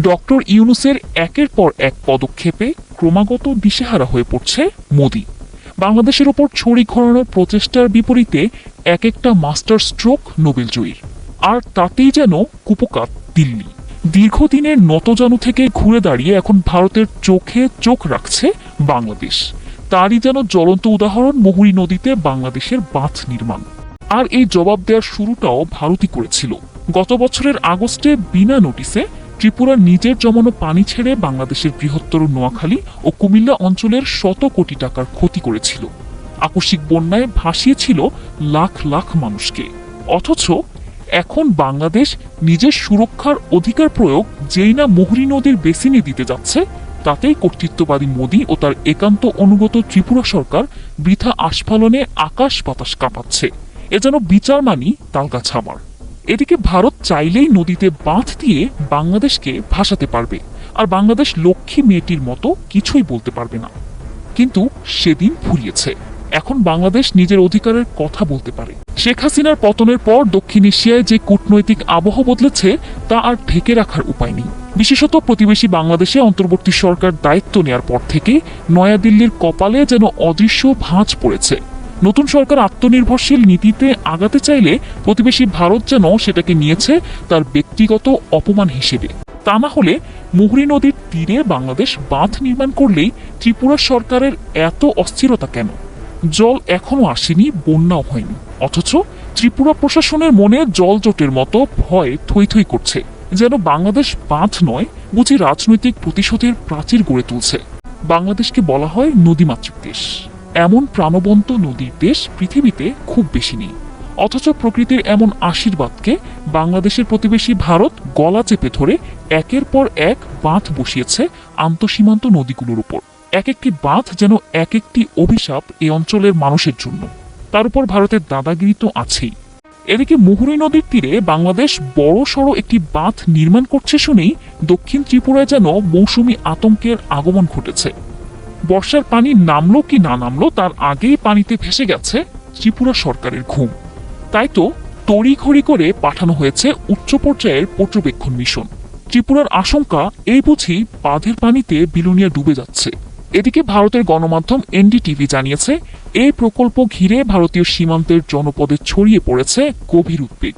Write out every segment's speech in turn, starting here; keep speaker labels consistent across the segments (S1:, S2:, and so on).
S1: Doctor ইউনুসের একের পর এক পদক্ষেপে ক্রমাগত দিশেহারা হয়ে পড়ছে মোদি। বাংলাদেশের ওপর ছড়ি ঘোরানোর প্রচেষ্টার বিপরীতে এক একটা মাস্টার স্ট্রোক নোবেল নোবেলজয়ীর। আর তাতেই যেন কুপকাত দিল্লি। দীর্ঘদিনের নতজানু থেকে ঘুরে দাঁড়িয়ে এখন ভারতের চোখে চোখ রাখছে বাংলাদেশ। তারই যেন জ্বলন্ত উদাহরণ মুহুরী নদীতে বাংলাদেশের বাঁধ নির্মাণ। আর এই জবাব দেওয়ার শুরুটাও ভারতই করেছিল। গত বছরের আগস্টে বিনা নোটিসে ত্রিপুরা নিজের জমানো পানি ছেড়ে বাংলাদেশের বৃহত্তর নোয়াখালী ও কুমিল্লা অঞ্চলের শত কোটি টাকার ক্ষতি করেছিল। আকস্মিক বন্যায় ভাসিয়েছিল লাখ লাখ মানুষকে। অথচ এখন বাংলাদেশ নিজের সুরক্ষার অধিকার প্রয়োগ যেই না মুহুরী নদীর বেসিনে দিতে যাচ্ছে, তাতেই কর্তৃত্ববাদী মোদী ও তার একান্ত অনুগত ত্রিপুরা সরকার বৃথা আস্ফালনে আকাশ বাতাস কাঁপাচ্ছে। এ যেন বিচার মানি তালগাছ আমার। এদিকে ভারত চাইলেই নদীতে বাঁধ দিয়ে বাংলাদেশকে ভাসাতে পারবে। আর বাংলাদেশ লক্ষ্মী মেয়েটির মতো কিছুই বলতে পারবে না। কিন্তু সেদিন ফুরিয়েছে। এখন বাংলাদেশ নিজের অধিকারের কথা বলতে পারে। শেখ হাসিনার পতনের পর দক্ষিণ এশিয়ায় যে কূটনৈতিক আবহ বদলেছে, তা আর ঢেকে রাখার উপায় নেই। বিশেষত প্রতিবেশী বাংলাদেশে অন্তর্বর্তী সরকার দায়িত্ব নেয়ার পর থেকে নয়াদিল্লির কপালে যেন অদৃশ্য ভাঁজ পড়েছে। নতুন সরকার আত্মনির্ভরশীল নীতিতে আগাতে চাইলে প্রতিবেশী ভারত যেন সেটাকে নিয়েছে তার ব্যক্তিগত অপমান হিসেবে। তা না হলে মুহুরী নদীর তীরে বাংলাদেশ বাঁধ নির্মাণ করলেই ত্রিপুরা সরকারের এত অস্থিরতা কেন? জল এখনও আসেনি, বন্যাও হয়নি। অথচ ত্রিপুরা প্রশাসনের মনে জল জোটের মতো ভয় থই থই করছে। যেন বাংলাদেশ বাঁধ নয়, বুঝি রাজনৈতিক প্রতিশোধের প্রাচীর গড়ে তুলছে। বাংলাদেশকে বলা হয় নদীমাতৃক দেশ। এমন প্রাণবন্ত নদীর দেশ পৃথিবীতে খুব বেশি নেই। অথচ প্রকৃতির এমন আশীর্বাদকে বাংলাদেশের প্রতিবেশী ভারত গলা চেপে ধরে একের পর এক বাঁধ বসিয়েছে আন্তঃসীমান্ত নদীগুলোর উপর। এক একটি বাঁধ যেন এক একটি অভিশাপ এই অঞ্চলের মানুষের জন্য। তার উপর ভারতের দাদাগিরি তো আছেই। এদিকে মুহুরী নদীর তীরে বাংলাদেশ বড় সড়ো একটি বাঁধ নির্মাণ করছে শুনেই দক্ষিণ ত্রিপুরায় যেন মৌসুমী আতঙ্কের আগমন ঘটেছে। বর্ষার পানি নামলো কি না নামলো, তার আগেই পানিতে ভেসে গেছে ত্রিপুরা সরকারের ঘুম। তাই তো তড়িঘড়ি করে পাঠানো হয়েছে উচ্চ পর্যায়ের পর্যবেক্ষণ মিশন। ত্রিপুরার আশঙ্কা এই বুঝি বাঁধের পানিতে বিলুনিয়া ডুবে যাচ্ছে। এদিকে ভারতের গণমাধ্যম এনডিটিভি জানিয়েছে, এই প্রকল্প ঘিরে ভারতীয় সীমান্তের জনপদে ছড়িয়ে পড়েছে গভীর উদ্বেগ।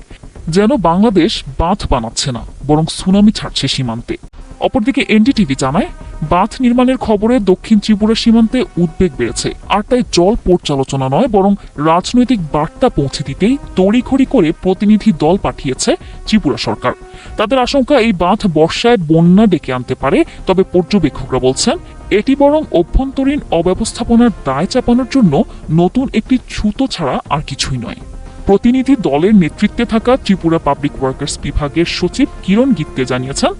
S1: যেন বাংলাদেশ বাঁধ বানাচ্ছে না, বরং সুনামি ছাড়ছে সীমান্তে। অপরদিকে এনডিটিভি জানায়, বাঁধ নির্মাণের খবরে দক্ষিণ ত্রিপুরা সীমান্তে উদ্বেগ বেড়েছে। আর তাই জল পর্যালোচনা নয়, বরং রাজনৈতিক বার্তা পৌঁছে দিতেই তড়িঘড়ি করে প্রতিনিধি দল পাঠিয়েছে ত্রিপুরা সরকার। তাদের আশঙ্কা, এই বাঁধ বর্ষায় বন্যা ডেকে আনতে পারে, তবে পর্যবেক্ষকরা বলছেন, এটি বরং অভ্যন্তরীণ অব্যবস্থাপনার দায় চাপানোর জন্য নতুন একটি ছুতো ছাড়া আর কিছুই নয়। প্রতিনিধি দলের নেতৃত্বে থাকা ত্রিপুরা পাবলিক ওয়ার্কার্স বিভাগের সচিব কিরণ গিত্তে জানিয়েছেন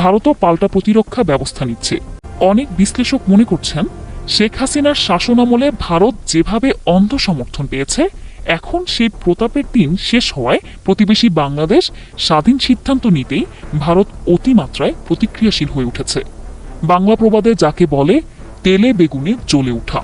S1: ভারতও পাল্টা প্রতিরক্ষা ব্যবস্থা নিচ্ছে। অনেক বিশ্লেষক মনে করছেন, শেখ হাসিনার শাসনামলে ভারত যেভাবে অন্ধ সমর্থন পেয়েছে, এখন সেই প্রতাপের দিন শেষ হওয়ায় প্রতিবেশী বাংলাদেশ স্বাধীন সিদ্ধান্ত নিতেই ভারত অতিমাত্রায় প্রতিক্রিয়াশীল হয়ে উঠেছে। বাংলা প্রবাদে যাকে বলে, তেলে বেগুনে জ্বলে ওঠা